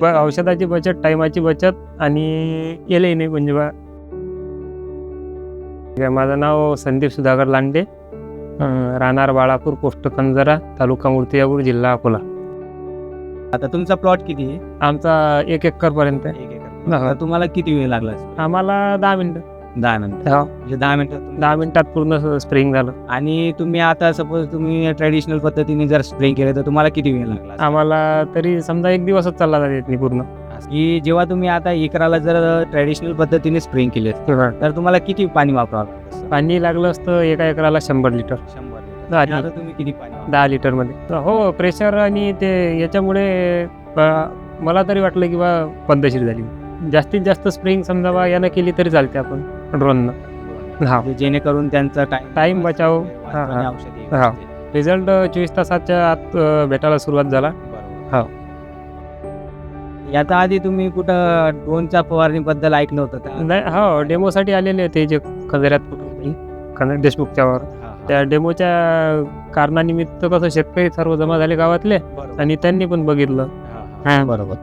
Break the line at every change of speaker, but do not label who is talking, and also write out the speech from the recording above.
ब- औषधाची बचत टायमाची बचत आणि येले नाही म्हणजे बा. माझं नाव संदीप सुधाकर लांडे. राहणार बाळापूर पोस्ट कंजरा तालुका मूर्तिजापूर जिल्हा अकोला.
आता तुमचा प्लॉट किती आहे?
आमचा एक एकर पर्यंत
एक एकर. तुम्हाला किती वेळ लागला?
आम्हाला दहा मिनिटं.
दहा मिनिटं.
हो.
म्हणजे दहा मिनिटं
दहा मिनिटात पूर्ण स्प्रिंग झालं.
आणि तुम्ही आता सपोज तुम्ही ट्रेडिशनल पद्धतीने जर स्प्रे केलं तर तुम्हाला किती वेळ लागला?
आम्हाला तरी समजा एक दिवसच चालला जाते पूर्ण.
की जेव्हा तुम्ही आता एकराला जर ट्रेडिशनल पद्धतीने स्प्रे केले तर तुम्हाला किती पाणी वापरावं लागतं
पाणी लागलं असतं एका एकराला शंभर लिटर.
शंभर.
दहा.
आता तुम्ही किती पाणी वापरता?
दहा लिटरमध्ये. हो प्रेशर आणि ते याच्यामुळे मला तरी वाटलं की बा पद्धतशीर झाली. जास्तीत जास्त स्प्रिंग समजा बा यानं केली तरी चालते आपण. ड्रोननं हा
म्हणजे जेणेकरून त्यांचा टाइम
Time बचाव. हा, हा. हा. रिझल्ट चोवीस तासाच्या आत अं, भेटायला सुरुवात झाला हा.
याचा आधी तुम्ही कुठं ड्रोनच्या फवारणी बद्दल ऐकलं होतं का
नाही हो डेमोसाठी आलेले होते जे खंजऱ्यात खंजर देशमुखच्यावर
हा, हा.
त्या डेमोच्या कारणानिमित्त कसं शेतकरी सर्व जमा झाले गावातले
बरोबर.
आणि त्यांनी पण बघितलं. हा.
बरोबर